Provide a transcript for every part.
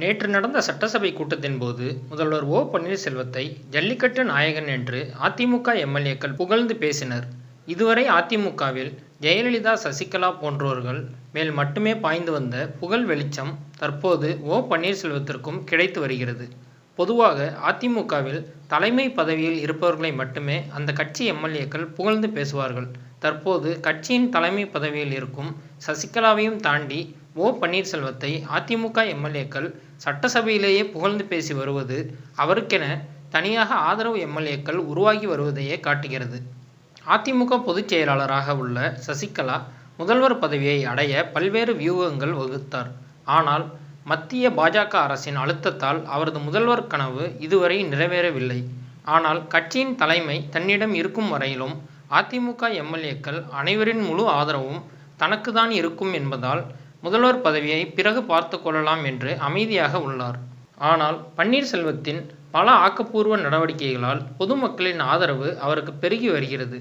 நேற்று நடந்த சட்டசபை கூட்டத்தின் போது முதல்வர் ஓ பன்னீர்செல்வத்தை ஜல்லிக்கட்டு நாயகன் என்று அதிமுக எம்எல்ஏக்கள் புகழ்ந்து பேசினர். இதுவரை அதிமுகவில் ஜெயலலிதா சசிகலா போன்றோர்கள் மேல் மட்டுமே பாய்ந்து வந்த புகழ் வெளிச்சம் தற்போது ஓ பன்னீர்செல்வத்திற்கும் கிடைத்து வருகிறது. பொதுவாக அதிமுகவில் தலைமை பதவியில் இருப்பவர்களை மட்டுமே அந்த கட்சி எம்எல்ஏக்கள் புகழ்ந்து பேசுவார்கள். தற்போது கட்சியின் தலைமை பதவியில் இருக்கும் சசிகலாவையும் தாண்டி ஓ பன்னீர்செல்வத்தை அதிமுக எம்எல்ஏக்கள் சட்டசபையிலேயே புகழ்ந்து பேசி வருவது அவருக்கென தனியாக ஆதரவு எம்எல்ஏக்கள் உருவாகி வருவதையே காட்டுகிறது. அதிமுக பொதுச் செயலாளராக உள்ள சசிகலா முதல்வர் பதவியை அடைய பல்வேறு வியூகங்கள் வகுத்தார். ஆனால் மத்திய பாஜக அரசின் அழுத்தத்தால் அவரது முதல்வர் கனவு இதுவரை நிறைவேறவில்லை. ஆனால் கட்சியின் தலைமை தன்னிடம் இருக்கும் வரையிலும் அதிமுக எம்எல்ஏக்கள் அனைவரின் முழு ஆதரவும் தனக்கு தான் இருக்கும் என்பதால் முதல்வர் பதவியை பிறகு பார்த்து கொள்ளலாம் என்று அமைதியாக உள்ளார். ஆனால் பன்னீர்செல்வத்தின் பல ஆக்கப்பூர்வ நடவடிக்கைகளால் பொதுமக்களின் ஆதரவு அவருக்கு பெருகி வருகிறது.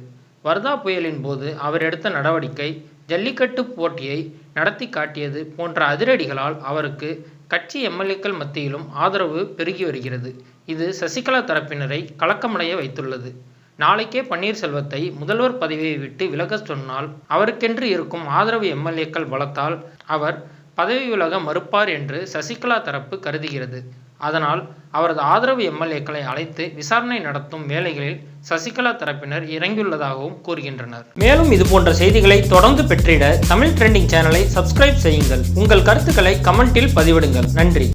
வர்தா புயலின் போது அவர் எடுத்த நடவடிக்கை ஜல்லிக்கட்டு போட்டியை நடத்தி காட்டியது போன்ற அதிரடிகளால் அவருக்கு கட்சி எம்எல்ஏக்கள் மத்தியிலும் ஆதரவு பெருகி வருகிறது. இது சசிகலா தரப்பினரை கலக்கமடைய வைத்துள்ளது. நாளைக்கே பன்னீர்செல்வத்தை முதல்வர் பதவியை விட்டு விலகச் சொன்னால் அவருக்கென்று இருக்கும் ஆதரவு எம்எல்ஏக்கள் பலத்தால் அவர் பதவி விலக மறுப்பார் என்று சசிகலா தரப்பு கருதுகிறது. அதனால் அவரது ஆதரவு எம்எல்ஏக்களை அழைத்து விசாரணை நடத்தும் வேலைகளில் சசிகலா தரப்பினர் இறங்கியுள்ளதாகவும் கூறுகின்றனர். மேலும் இதுபோன்ற செய்திகளை தொடர்ந்து பெற்றிட தமிழ் ட்ரெண்டிங் சேனலை சப்ஸ்கிரைப் செய்யுங்கள். உங்கள் கருத்துக்களை கமெண்டில் பதிவிடுங்கள். நன்றி.